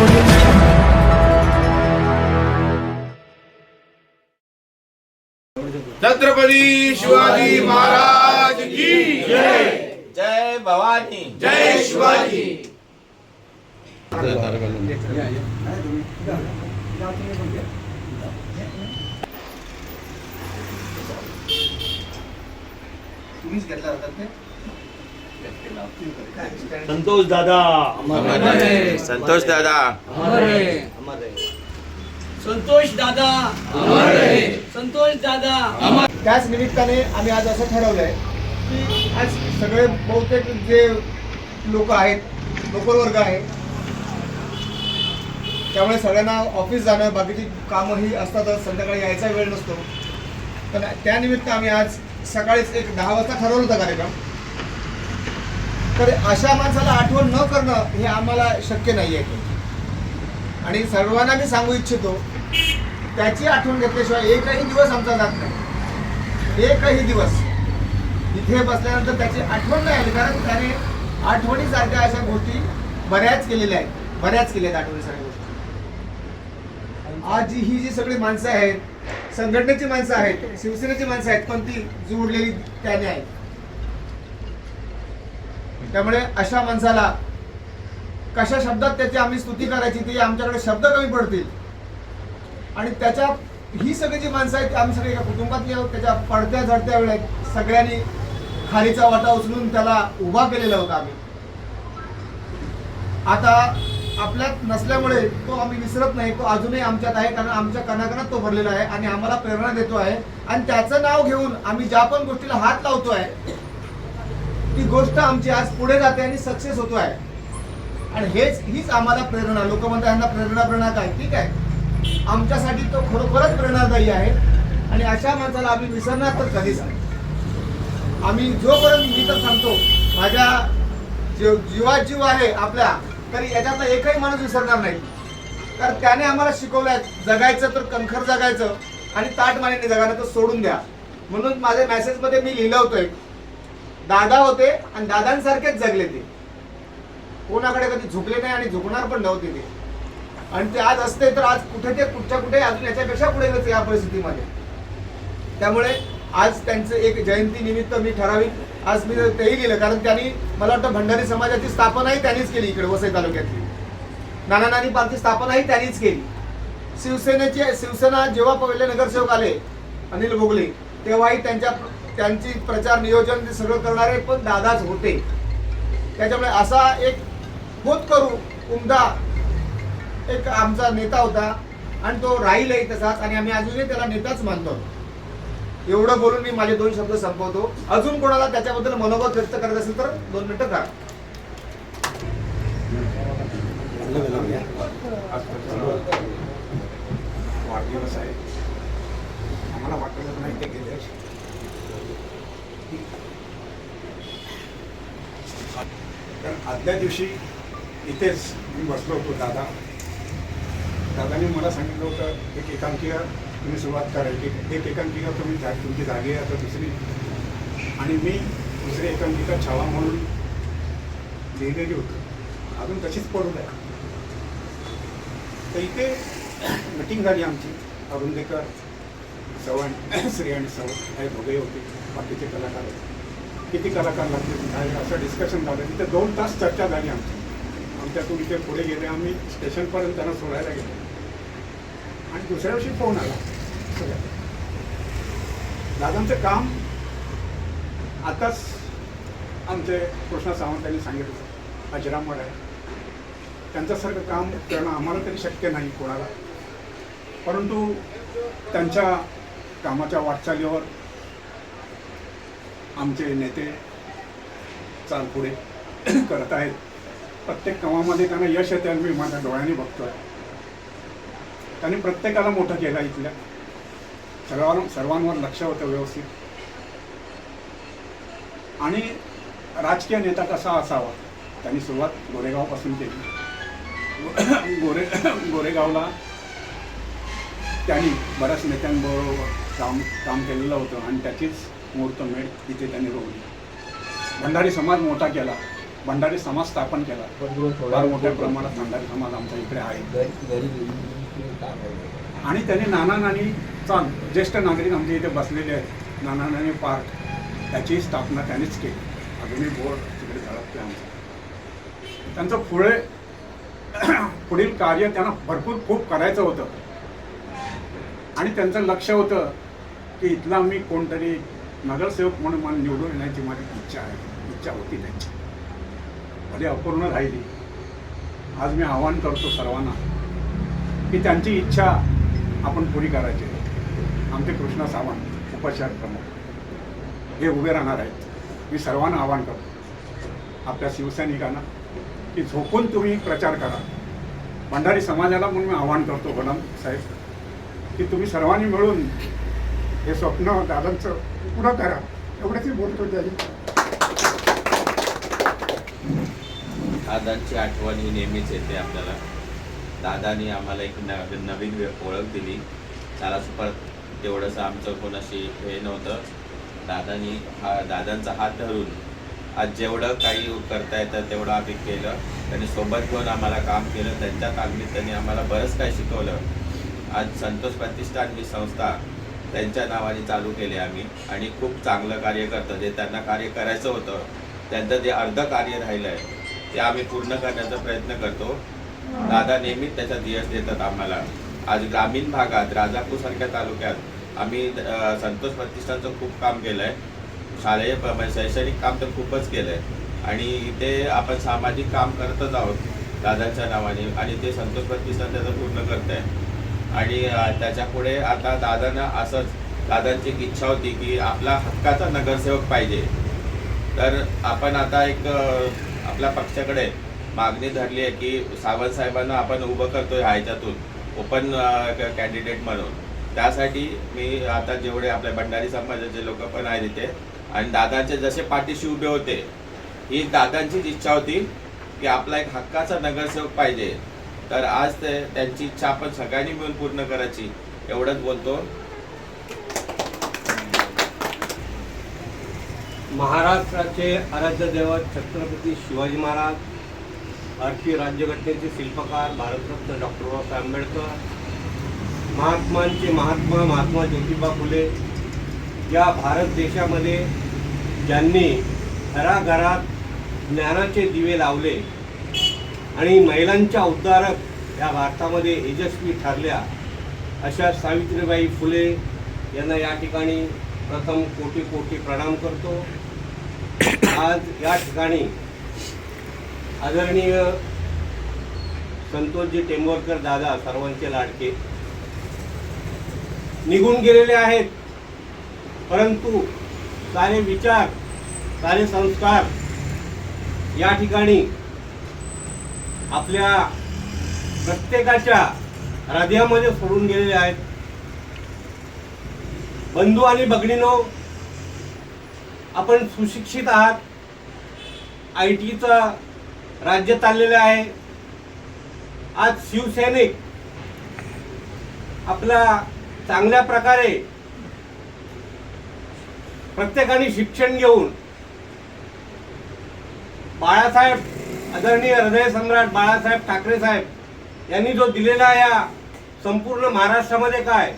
audio jungle. Chhatrapati Shivaji Maharaj की जय। भवानी। जय शिवाजी। संतोष दादा संतोष दादा। संतोष दादा संतोष दादा त्याच निमित्ताने आम्ही आज असं ठरवलंय की आज सगळे बहुतेक जे लोक आहेत लोकल वर्ग आहे त्यामुळे सगळ्यांना ऑफिस जाणं बाकीची कामंही असतातच संध्याकाळी यायचा वेळ नसतो. पण त्यानिमित्त आम्ही आज सकाळीच एक दहा वाजता ठरवलं होतं कार्यक्रम. तर अशा माणसाला आठवण न करणं हे आम्हाला शक्य नाही आहे आणि सर्वांना मी सांगू इच्छितो त्याची आठवण घेतल्याशिवाय एकही दिवस आमचा जात नाही. एकही दिवस. इथे बसल्यानंतर त्याची आठवण नाही आली कारण त्याने आठवणीसारख्या अशा गोष्टी बऱ्याच केलेल्या आहेत. बऱ्याच केल्या आहेत आठवणीसारख्या गोष्टी. आज ही जी सगळी माणसं आहेत संघटनेची माणसं आहेत शिवसेनेची माणसं आहेत पण ती जोडलेली त्याने आहेत. त्यामुळे अशा माणसाला कशा शब्दात त्याची आम्ही स्तुती करायची ते आमच्याकडे शब्द कमी पडतील. आणि त्याच्या ही सगळी जी माणसं आहेत आम्ही सगळे एका कुटुंबातली आहोत. त्याच्या पडत्या झडत्या वेळेत सगळ्यांनी खारीचा वाटा उचलून त्याला उभा केलेला होता आम्ही. आता आपल्यात नसल्यामुळे तो आम्ही विसरत नाही तो अजूनही आमच्यात आहे कारण आमच्या कणाकणात तो भरलेला आहे आणि आम्हाला प्रेरणा देतो आहे. आणि त्याचं नाव घेऊन आम्ही ज्या पण गोष्टीला हात लावतो आहे ती गोष्ट आमची आज पुढे जाते आणि सक्सेस होतो आहे. आणि हेच हीच आम्हाला प्रेरणा लोक म्हणतात यांना प्रेरणा प्रेरणा काय ठीक आहे? आमच्यासाठी तो खरोखरच प्रेरणादायी आहे. आणि अशा माणसाला आम्ही विसरणार तर कधीच नाही. आम्ही जोपर्यंत मी तर सांगतो माझ्या जीव जीवात जीव आहे आपल्या तरी याच्यातला एकही माणूस विसरणार नाही. कारण त्याने आम्हाला शिकवलंय जगायचं तर कणखर जगायचं आणि ताटमानेने जगायला तर सोडून द्या. म्हणून माझ्या मेसेजमध्ये मी लिहिलं होतं दादा होते आणि दादांसारखेच जगले ते. कोणाकडे कधी झुकले नाही आणि झुकणार पण नव्हते ते. आणि ते आज असते तर आज कुठे ते कुठच्या कुठे अजून याच्यापेक्षा पुढे गेले या परिस्थितीमध्ये. त्यामुळे आज त्यांचं एक जयंती निमित्त मी ठराविक आज मी तेही लिहिलं कारण त्यांनी मला वाटतं भंडारी समाजाची स्थापनाही त्यांनीच केली इकडे वसई तालुक्यातली. नाना नानी पार्कची स्थापनाही त्यांनीच केली. शिवसेनेचे शिवसेना जेव्हा पहिले नगरसेवक आले अनिल भोगले तेव्हाही त्यांच्या त्यांची प्रचार नियोजन ते सगळं करणारे पण दादाच होते. त्याच्यामुळे असा एक होत करू उमदा एक आमचा नेता होता आणि तो राहीलही तसाच आणि आम्ही अजूनही त्याला नेताच मानतो. एवढं बोलून मी माझे दोन शब्द संपवतो. अजून कोणाला त्याच्याबद्दल मनोगत व्यक्त करत असेल तर दोन मिनिटं का वाढदिवस आहे. आम्हाला वाटलं नाही ते गेले. आदल्या दिवशी इथेच मी बसलो होतो दादा. दादाने मला सांगितलं होतं एक एकांकिका तुम्ही सुरुवात करायची एक एकांकिका तुम्ही जा तुमची जागी आता दुसरी. आणि मी दुसरी एकांकिका छावा म्हणून लिहिलेली होती. अजून तशीच पडून आहे तर इथे मिटिंग झाली आमची. अरुंदेकर चव्हाण श्री आणि सव हे दोघे होते बाकीचे कलाकार होते. किती कलाकार लागतील काय असं डिस्कशन झालं. तिथे दोन तास चर्चा झाली आमची. आमच्यातून इथे पुढे गेले आम्ही स्टेशनपर्यंत त्यांना सोडायला गेलो. आणि दुसऱ्या दिवशी फोन आला. सगळ्या दादांचं काम आताच आमचे कृष्णा सावंत यांनी सांगितलं अजरामड आहे. त्यांच्यासारखं काम करणं आम्हाला तरी शक्य नाही कोणाला. परंतु त्यांच्या कामाच्या वाटचालीवर आमचे नेते चाल पुढे करत आहेत. प्रत्येक कामामध्ये त्यांना यश येते आणि मी माझ्या डोळ्यांनी बघतोय. त्यांनी प्रत्येकाला मोठं केलं इथल्या. सर्वांवर सर्वांवर लक्ष होतं व्यवस्थित. आणि राजकीय नेता कसा असावा? त्यांनी सुरुवात गोरेगावपासून केली. गोरे गोरेगावला त्यांनी बऱ्याच नेत्यांबरोबर काम काम केलेलं होतं आणि त्याचीच मुहूर्तमेढ इथे त्यांनी रोवली भंडारी समाज मोठा केला. भंडारी समाज स्थापन केला. फार मोठ्या प्रमाणात भंडारी समाज आमच्या इकडे आहे. आणि त्यांनी नाना नानी चाल ज्येष्ठ नागरिक आमच्या इथे बसलेले आहेत. नाना नानी पार्क त्याची स्थापना त्यांनीच केली. अजूनही बोर्ड तिकडे झळकते आमचं. त्यांचं पुढे पुढील कार्य त्यांना भरपूर खूप करायचं होतं. आणि त्यांचं लक्ष होतं की इथला मी कोणतरी नगरसेवक म्हणून मला निवडून येण्याची माझी इच्छा आहे. इच्छा होती त्यांची. भले अपूर्ण राहिली. आज मी आवाहन करतो सर्वांना की त्यांची इच्छा आपण पुरी करायची आहे. आमचे कृष्णा सावंत उपचार प्रमुख. हे उभे राहणार आहेत. मी सर्वांना आवाहन करतो. आपल्या शिवसैनिकांना की झोपून तुम्ही प्रचार करा. भंडारी समाजाला म्हणून मी आवाहन करतो बलम साहेब की तुम्ही सर्वांनी मिळून हे स्वप्न दादांचं पुढं करा. एवढंच मी बोलतो दादांची आठवण ही नेहमीच येते आपल्याला. दादानी आम्हाला एक न नवीन ओळख दिली. त्याला परत तेवढंसं आमचं कोणाशी हे नव्हतं. दादानी हा दादांचा हात धरून आज जेवढं काही करता येतं तेवढं आम्ही केलं. त्यांनी सोबत घेऊन आम्हाला काम केलं. त्यांच्या तालमीत त्यांनी आम्हाला बरंच काही शिकवलं. आज संतोष प्रतिष्ठान ही संस्था त्यांच्या नावाने चालू केले आम्ही. आणि खूप चांगलं कार्य करतं जे त्यांना कार्य करायचं होतं त्यांचं जे अर्ध कार्य राहिलं आहे ते आम्ही पूर्ण करण्याचा प्रयत्न करतो. दादा नेहमीच त्याचा दिवस देतात आम्हाला. आज ग्रामीण भागात राजापूरसारख्या तालुक्यात आम्ही संतोष प्रतिष्ठानचं खूप काम केलं आहे शालेय म्हणजे शैक्षणिक काम तर खूपच केलं आहे आणि इथे आपण सामाजिक काम करतच आहोत दादांच्या नावाने. आणि ते संतोष प्रतिष्ठान त्याचं पूर्ण करत आहे आणि अ, त्याच्यापुढे आता दादांना असंच दादांची इच्छा होती की आपला हक्काचा नगरसेवक पाहिजे. तर आपण आता एक आपल्या पक्षाकडे मागणी धरली आहे की सावंत साहेबांना आपण उभं करतो ह्याच्यातून ओपन कॅन्डिडेट म्हणून. त्यासाठी मी आता जेवढे आपल्या भंडारी समाजाचे लोक पण आहेत इथे आणि दादांचे जसे पाठीशी उभे होते ही दादांचीच इच्छा होती की आपला एक हक्काचा नगरसेवक पाहिजे. तर आज ते त्यांची इच्छा आपण सगळ्यांनी मिळून पूर्ण करायची. एवढंच बोलतो. महाराष्ट्राचे आराध्य दैवत छत्रपती शिवाजी महाराज भारतीय राज्यघटनेचे शिल्पकार भारतरत्न डॉक्टर बाबासाहेब आंबेडकर महात्मांचे महात्मा महात्मा ज्योतिबा फुले या भारत देशामध्ये ज्यांनी घराघरात ज्ञानाचे दिवे लावले आणि महिलांच्या उद्धारक या भारतामध्ये यशस्वी ठरल्या अशा सावित्रीबाई फुले यांना या ठिकाणी प्रथम कोटी कोटी प्रणाम करतो. आज या ठिकाणी आदरणीय संतोषजी टेंबोरकर दादा सर्वांचे लाडके निघून गेलेले आहेत. परंतु सारे विचार सारे संस्कार या ठिकाणी आपल्या प्रत्येकाच्या हृदयामध्ये सोडून गेलेले आहेत. बंधू आणि भगिनीनो आपण सुशिक्षित आहात. आय टीचं राज्य चाललेलं आहे. आज शिवसैनिक आपला चांगल्या प्रकारे प्रत्येकाने शिक्षण घेऊन बाळासाहेब आदरणीय हृदय सम्राट बाळासाहेब ठाकरे साहेब यांनी जो दिलेला या संपूर्ण महाराष्ट्रामध्ये काय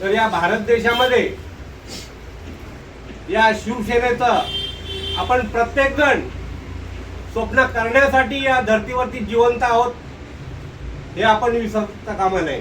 तर या भारत देशामध्ये या शिवसेनेचं आपण प्रत्येकजण स्वप्न करण्यासाठी या धर्तीवरती जिवंत आहोत हे आपण विसरता कामा नये.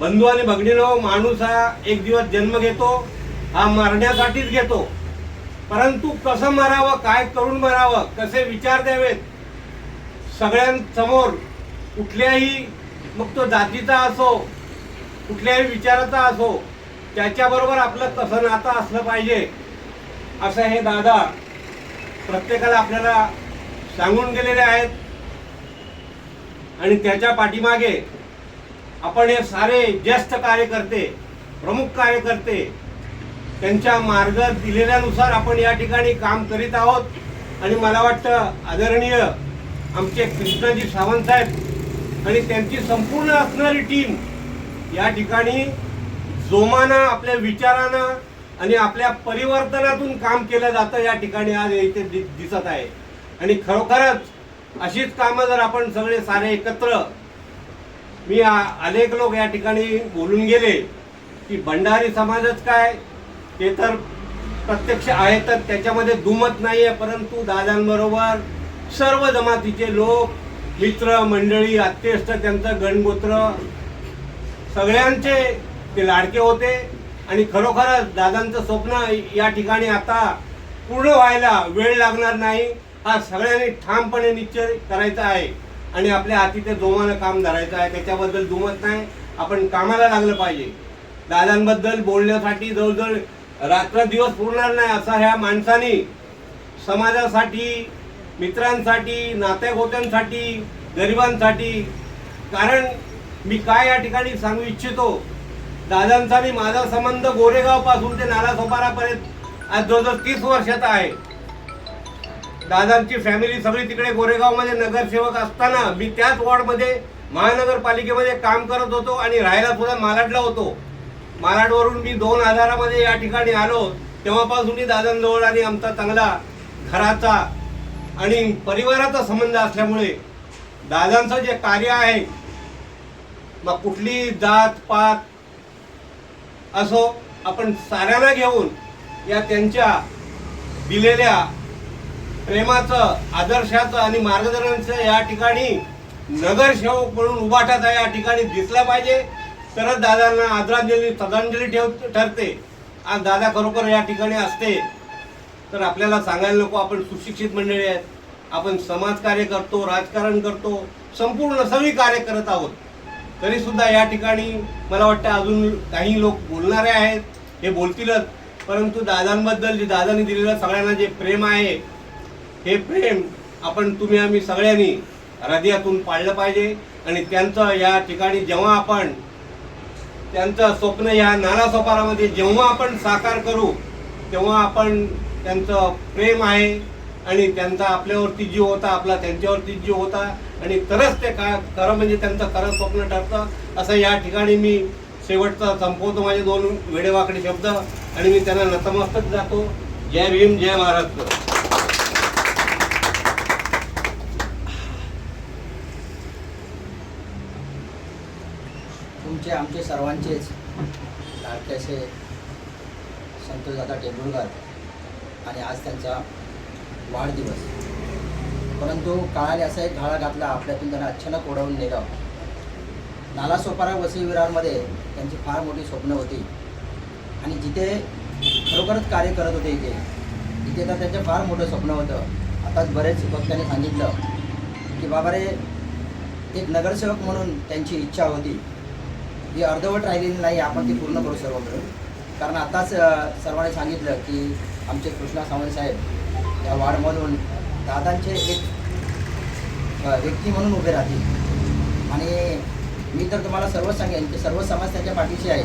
बंधू आणि भगिनीनो माणूस हा एक दिवस जन्म घेतो हा मरण्यासाठीच घेतो. परंतु कसं मरावं काय करून मरावं कसे विचार द्यावेत सगळ्यांसमोर कुठल्याही मग तो जातीचा असो कुठल्याही विचाराचा असो त्याच्याबरोबर आपलं कसं नातं असलं पाहिजे. असं हे दादा प्रत्येकाला आपल्याला सांगून गेलेले आहेत. आणि त्याच्या पाठीमागे आपण हे सारे ज्येष्ठ कार्यकर्ते प्रमुख कार्यकर्ते त्यांच्या मार्ग दिलेल्यानुसार आपण या ठिकाणी काम करीत आहोत. आणि मला वाटतं आदरणीय आमचे कृष्णाजी सावंत साहेब आणि त्यांची संपूर्ण असणारी टीम या ठिकाणी जोमानं आपल्या विचारानं आणि आपल्या परिवर्तनातून काम केलं जातं या ठिकाणी आज इथे दि- दिसत आहे. आणि खरोखरच अशीच कामं जर आपण सगळे सारे एकत्र मी अनेक लोक या ठिकाणी बोलून गेले की भंडारी समाजच काय? ते तर प्रत्यक्ष आहेतच त्याच्यामध्ये दुमत नाही आहे परंतु दादांबरोबर सर्व जमातीचे लोक मित्र मंडळी अत्यष्ट त्यांचं गणगोत्र सगळ्यांचे ते लाडके होते. आणि खरोखरच दादांचं स्वप्न या ठिकाणी आता पूर्ण व्हायला वेळ लागणार नाही. हा सगळ्यांनी ठामपणे निश्चय करायचा आहे. आणि आपल्या हाती ते जोमानं काम धरायचं आहे. त्याच्याबद्दल दुमत नाही. आपण कामाला लागलं पाहिजे. दादांबद्दल बोलण्यासाठी जवळजवळ रात्र दिवस पुरणार नाही असा ह्या माणसाने समाजासाठी मित्रांसाठी नातेगोत्यांसाठी गरिबांसाठी. कारण मी काय या ठिकाणी सांगू इच्छितो दादांचा आणि माझा संबंध गोरेगावपासून ते नालासोपारापर्यंत आज जवळजवळ तीस वर्षाचा आहे. दादांची फॅमिली सगळी तिकडे गोरेगावमध्ये नगरसेवक असताना मी त्याच वॉर्डमध्ये महानगरपालिकेमध्ये काम करत होतो आणि राहायला सुद्धा मालाडला होतो. मालाडवरून मी दोन हजारामध्ये या ठिकाणी आलो तेव्हापासून मी दादांजवळ आणि आमचा चांगला घराचा आणि परिवाराचा संबंध असल्यामुळे दादांचं जे कार्य आहे मग कुठली जात पात असो आपण साऱ्यांना घेऊन या त्यांच्या दिलेल्या प्रेमाचं आदर्शाचं आणि मार्गदर्शनाचं या ठिकाणी नगरसेवक म्हणून उभाटाचा या ठिकाणी दिसला पाहिजे. तरच दादांना आदरांजली श्रद्धांजली ठेव ठरते. आज दादा खरोखर या ठिकाणी असते तर आपल्याला सांगायला नको आपण सुशिक्षित मंडळी आहेत. आपण समाजकार्य करतो राजकारण करतो संपूर्ण सगळी कार्य करत आहोत. तरीसुद्धा या ठिकाणी मला वाटतं अजून काही लोक बोलणारे आहेत हे बोलतीलच. परंतु दादांबद्दल जे दादांनी दिलेलं सगळ्यांना जे प्रेम आहे हे प्रेम आपण तुम्ही आम्ही सगळ्यांनी हृदयातून पाळलं पाहिजे. आणि त्यांचं या ठिकाणी जेव्हा आपण त्यांचं स्वप्न या नाना सोपारामध्ये जेव्हा आपण साकार करू तेव्हा आपण त्यांचं प्रेम आहे आणि त्यांचा आपल्यावरती जीव होता आपला त्यांच्यावरती जीव होता आणि तरच ते का खरं म्हणजे त्यांचं खरं स्वप्न ठरतं. असं या ठिकाणी मी शेवटचा संपवतो माझे दोन वेडेवाकडे शब्द आणि मी त्यांना नतमस्तक जातो. जय भीम जय महाराष्ट्र. तुमचे आमचे सर्वांचेच. लाडक्याचे असे संतोषदादा टेंडुलकर आणि आज त्यांचा वाढदिवस. परंतु काळाने असा एक घाळा घातला आपल्यातून त्यांना अचानक ओढवून नेलं. नालासोपारा वसई विरारमध्ये त्यांची फार मोठी स्वप्न होती. आणि जिथे खरोखरच कार्य करत होते इथे इथे तर त्यांचं फार मोठं स्वप्न होतं. आताच बरेच भक्तांनी सांगितलं की बाबा रे एक नगरसेवक म्हणून त्यांची इच्छा होती. ही अर्धवट राहिलेली नाही आपण ती पूर्ण करू सर्व मिळून कारण आताच सर्वांनी सांगितलं की आमचे कृष्णा सावंत साहेब या वार्डमधून दादांचे एक व्यक्ती म्हणून उभे राहतील. आणि मी तर तुम्हाला सर्व सांगेन की सर्व समाज त्यांच्या पाठीशी आहे.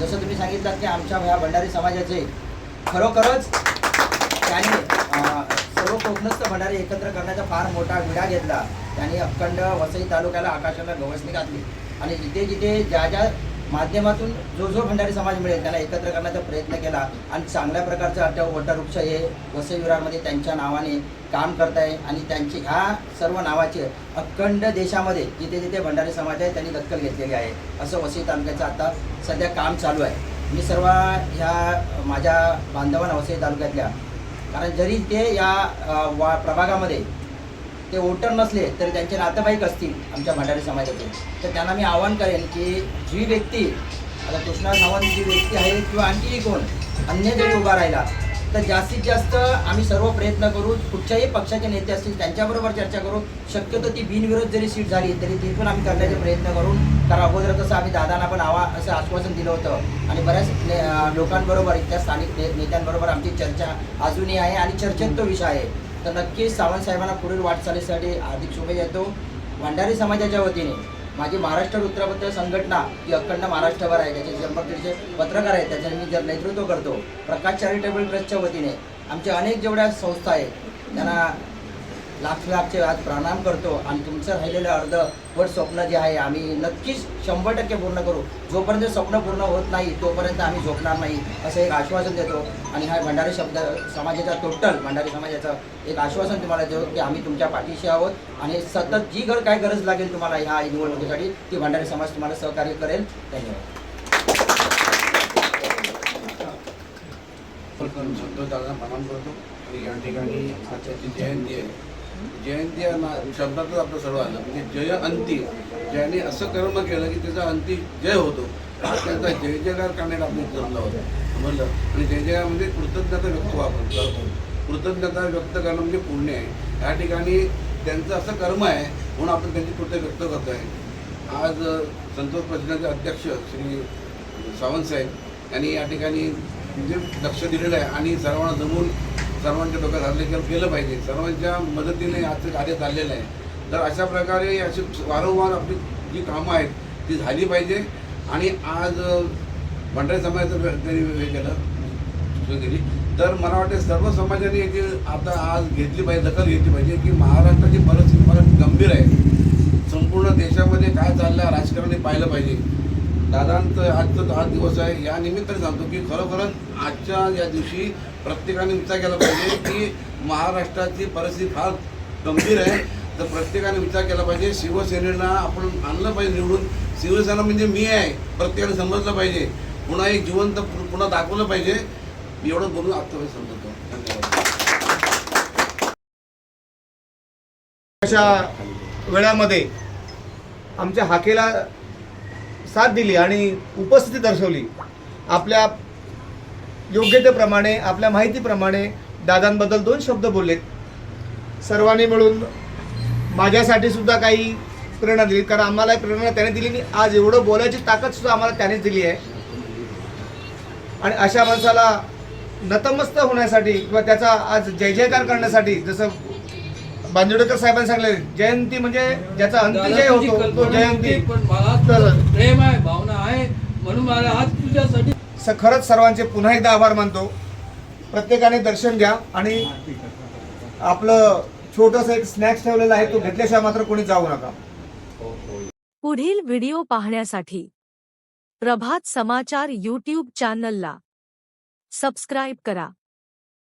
जसं तुम्ही सांगितलं की आमच्या ह्या भंडारी समाजाचे खरोखरच त्यांनी सर्व कोकणस्थ भंडारी एकत्र करण्याचा फार मोठा विडा घेतला. त्यांनी अखंड वसई तालुक्याला आकाशाला गवसणी घातली. आणि जिथे जिथे ज्या ज्या माध्यमातून जो जो भंडारी समाज मिळेल त्यांना एकत्र करण्याचा प्रयत्न केला आणि चांगल्या प्रकारचं अट्ट वटवृक्ष हे वसई विरारमध्ये त्यांच्या नावाने काम करत आहे आणि त्यांची ह्या सर्व नावाचे अखंड देशामध्ये जिथे जिथे भंडारी समाज आहे त्यांनी दखल घेतलेली आहे. असं वसई तालुक्याचं आता सध्या काम चालू आहे. मी सर्व ह्या माझ्या बांधवांना वसई तालुक्यातल्या कारण जरी ते या वा प्रभागामध्ये ते वोटर नसले तरी त्यांचे नातेवाईक असतील आमच्या भंडारी समाजाचे. तर त्यांना मी आवाहन करेन की जी व्यक्ती आता कृष्णा सावंत जी व्यक्ती आहे किंवा आणखीही कोण अन्य जरी उभा राहिला तर जास्तीत जास्त आम्ही सर्व प्रयत्न करू कुठच्याही पक्षाचे नेते असतील त्यांच्याबरोबर चर्चा करू शक्यतो ती बिनविरोध जरी सीट झाली तरी ती पण आम्ही करण्याचे प्रयत्न करून कारण अगोदर कसं आम्ही दादांना पण आवा असं आश्वासन दिलं होतं. आणि बऱ्याच लोकांबरोबर इथल्या स्थानिक नेत्यांबरोबर आमची चर्चा अजूनही आहे आणि चर्चेत तो विषय आहे. तर नक्कीच सावंत साहेबांना पुढील वाटचालीसाठी हार्दिक शुभेच्छा देतो. भंडारी समाजाच्या वतीने माझी महाराष्ट्र वृत्तपत्र संघटना ही अखंड महाराष्ट्रभर आहे. त्याचे संपर्कचे पत्रकार आहेत. त्याचे मी जर नेतृत्व करतो. प्रकाश चॅरिटेबल ट्रस्टच्या वतीने आमच्या अनेक जेवढ्या संस्था आहेत त्यांना लाख लाखचे आज प्रणाम करतो आणि तुमचं राहिलेलं अर्धवट स्वप्न जे आहे आम्ही नक्कीच शंभर टक्के पूर्ण करू. जोपर्यंत स्वप्न पूर्ण होत नाही तोपर्यंत आम्ही झोपणार नाही असं एक आश्वासन देतो. आणि हा भंडारी शब्द समाजाचा टोटल भंडारी समाजाचं एक आश्वासन तुम्हाला देतो की आम्ही तुमच्या पाठीशी आहोत. आणि सतत जी घर काय गरज लागेल तुम्हाला ह्या निवडणुकीसाठी ती भंडारी समाज तुम्हाला सहकार्य करेल. धन्यवाद. प्रथम संतोष दादा प्रणाम करतो. आणि या ठिकाणी आजची जयंती आहे. जयंती या ना शब्दातच आपलं सर्व आलं. म्हणजे जय अंती. ज्याने असं कर्म केलं की त्याचा अंती जय होतो. त्यांचा जय जयकार करण्याला आपण जमलं होतं. म्हणलं आणि जय जयकार म्हणजे कृतज्ञता व्यक्त आपण करतो कृतज्ञता व्यक्त करणं म्हणजे पुण्य आहे. या ठिकाणी त्यांचं असं कर्म आहे म्हणून आपण त्यांची कृत्य व्यक्त करतो आहे आज संतोष प्रश्नाचे अध्यक्ष श्री सावंत साहेब यांनी या ठिकाणी म्हणजे लक्ष दिलेलं आहे आणि सर्वांना जमून सर्वांच्या डोक्यात हल्ले केलं पाहिजे. सर्वांच्या मदतीने आजचं कार्य चाललेलं आहे. तर अशा प्रकारे अशी वारंवार आपली जी कामं आहेत ती झाली पाहिजे. आणि आज भंडारी समाजाचं वे- त्यांनी हे केलं केली. तर मला वाटते सर्व समाजाने याची आता आज घेतली पाहिजे दखल घेतली पाहिजे की महाराष्ट्राची परिस्थिती फार गंभीर आहे. संपूर्ण देशामध्ये काय चाललं आहे राजकारणी पाहिलं पाहिजे. दादांचं आजचं हा दिवस आहे. या निमित्ताने सांगतो की खरोखरच आजच्या या दिवशी प्रत्येकाने विचार केला पाहिजे की महाराष्ट्राची परिस्थिती फार गंभीर आहे. तर प्रत्येकाने विचार केला पाहिजे. शिवसेनेला आपण आणलं पाहिजे निवडून. शिवसेना म्हणजे मी आहे. प्रत्येकाने समजलं पाहिजे. पुन्हा एक जिवंत पुन्हा दाखवलं पाहिजे. एवढं बोलून आत्ता समजतो धन्यवाद. अशा वेळामध्ये आमच्या हाकेला साथ दिली आणि उपस्थिती दर्शवली. आपल्या योग्यतेप्रमाणे आपल्या माहितीप्रमाणे दादांबद्दल दोन शब्द बोललेत. सर्वांनी मिळून माझ्यासाठी सुद्धा काही प्रेरणा दिली. कारण आम्हाला प्रेरणा त्याने दिली. आणि आज एवढं बोलायची ताकद सुद्धा आम्हाला त्यानेच दिली आहे. आणि अशा माणसाला नतमस्त होण्यासाठी किंवा त्याचा आज जय जयकार करण्यासाठी जसं बांदिवडेकर साहेबांनी सांगले जयंती म्हणजे ज्याचा अंत्यजय होतो तो जयंती. पण मला प्रेम आहे भावना आहे म्हणून मला आज तुझ्यासाठी खरंच सर्वांचे पुन्हा एकदा आभार मानतो. प्रत्येकाने दर्शन घ्या आणि आपलं छोटंसं एक स्नॅक्स ठेवलेला आहे तो घेतल्याशिवाय मात्र कोणी जाऊ नका. पुढील व्हिडिओ पाहण्यासाठी प्रभात समाचार यूट्यूब चॅनलला सबस्क्राईब करा.